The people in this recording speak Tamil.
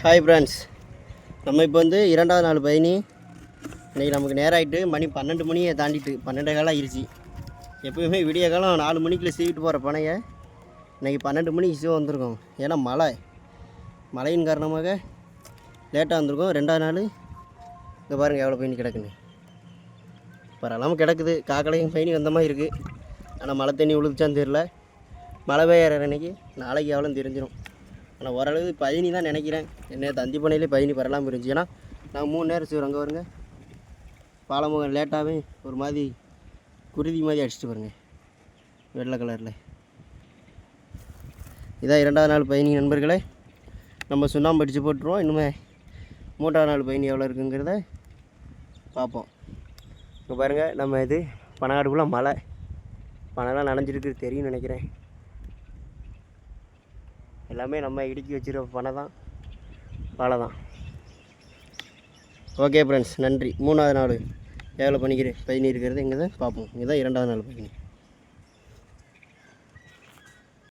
ஹாய் ஃப்ரெண்ட்ஸ் நம்ம இப்போ வந்து இரண்டாவது நாள் பயணி. இன்றைக்கி நமக்கு நேரம் ஆகிட்டு மணி பன்னெண்டு மணியை தாண்டிட்டு பன்னெண்டே காலம் ஆயிடுச்சு எப்பயுமே விடிய காலம் நாலு மணிக்குள்ள சீவிட்டு போகிற பனையை இன்றைக்கி பன்னெண்டு மணிக்கு சீவ வந்திருக்கோம். ஏன்னா மழை. மழையின் காரணமாக லேட்டாக வந்திருக்கோம். ரெண்டாவது நாள். இங்கே பாருங்கள் எவ்வளோ பயணி கிடக்குன்னு. பரவாயில்லாமல் கிடக்குது. காக்கலையும் பயணி வந்த மாதிரி இருக்குது ஆனால் மழை தண்ணி உழுதுச்சான்னு தெரில மழை பெய்யற அன்னைக்கு நாளைக்கு எவ்வளோ தெரிஞ்சிடும் ஆனால் ஓரளவு பயணி தான் நினைக்கிறேன். என்ன தந்தி பண்ணையிலே பயணி பரலாமல் இருந்துச்சு ஏன்னா நான் மூணு நேரம் செய்வோம் அங்கே வருங்க. பாலமுகம் லேட்டாகவே ஒரு மாதிரி குருதி மாதிரி அடிச்சிட்டு பாருங்க. வெள்ளை கலரில் இதான் இரண்டாவது நாள் பயணி நண்பர்களே. நம்ம சுண்ணாம்பு அடித்து போட்டுருவோம். இன்னுமே மூன்றாவது நாள் பயணி எவ்வளோ இருக்குங்கிறத பார்ப்போம். இப்போ பாருங்கள் நம்ம இது பனகாடுக்குள்ளே மழை பனம்லாம் நனைஞ்சிருக்கு தெரியும் நினைக்கிறேன். எல்லாமே நம்ம இடுக்கி வச்சுருக்க பணம் தான் வாழை தான். ஓகே ஃப்ரெண்ட்ஸ் நன்றி. மூணாவது நாள் எவ்வளோ பண்ணிக்கிறேன் பதினி இருக்கிறது இங்கே தான் பார்ப்போம். இதுதான் இரண்டாவது நாள் பண்ணிக்கிறேன்